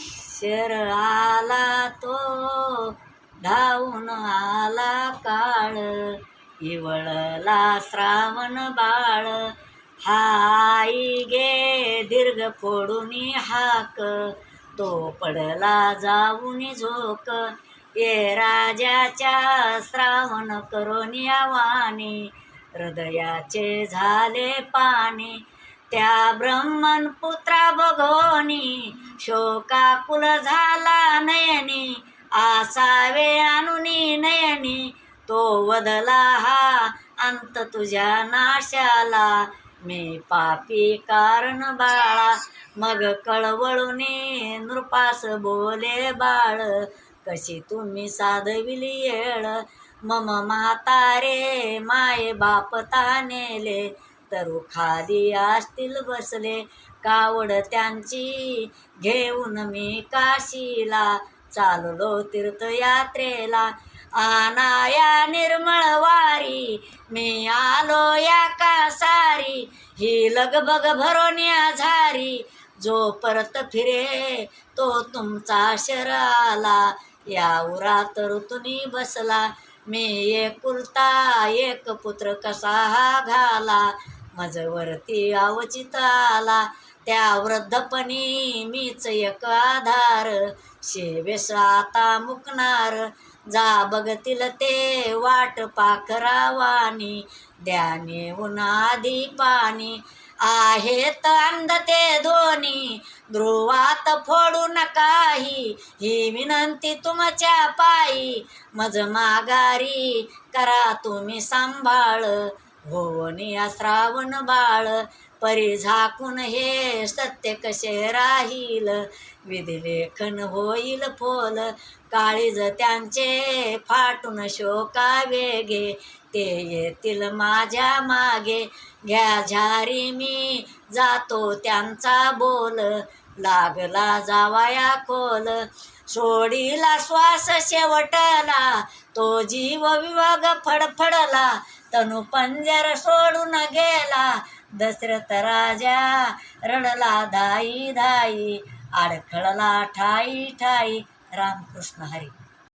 शर आला तो धावून आला काळ. इवळला श्रावण बाळ. हाई गे दीर्घ फोडून हाक. तो पडला जाऊन झोक. ये राजाच्या श्रावण करून वाणी हृदयाचे झाले पाणी. त्या ब्रह्मन पुत्रा बघोनी शोकाकुल झाला नयनी आसावे अनुनी नयनी तो वदला हा अंत तुझ्या नाशाला. मी पापी कारण बाळा मग कळवळूने नृपास बोले बाळ कशी तुम्ही साधविली येळ? मम म्हातारे माये बापता नेले तरू खाली असतील बसले कावड त्यांची. घेऊन मी काशीला चाललो तीर्थयात्रेला. आनाया निर्मळ वारी मी आलो या कासारी. ही लगबग भरोन्या झारी जो परत फिरे तो तुमचा शराला. या उरात ऋतुनी बसला मी एकुलता एक पुत्र कसा हा घाला. मजवरती वरती आला त्या वृद्धपणी मीच एक आधार. शेवेश आता मुकणार जा बघतील ते वाट पाखरावानी द्याने उन्हाधी पाणी. आहेत अंध ते दोन्ही ध्रुवात फोडू नकाही. ही विनंती तुमच्या पायी मज माघारी करा तुम्ही सांभाळ. भुवनिया श्रावण बाळ परी झाकून हे सत्य कसे राहील? विधिलेखन होईल फोल काळीज त्यांचे फाटून शोका वेगे ते येतील माझ्या मागे घ्या झारी मी जातो त्यांचा बोल. लागला जावाया खोल सोडीला श्वास शेवटला तो जीव विवाग फडफडला. तनु पंजर सोडून गेला. दशरथ राजा रडला धाई धाई आडखळला ठाई ठाई. रामकृष्ण हरी.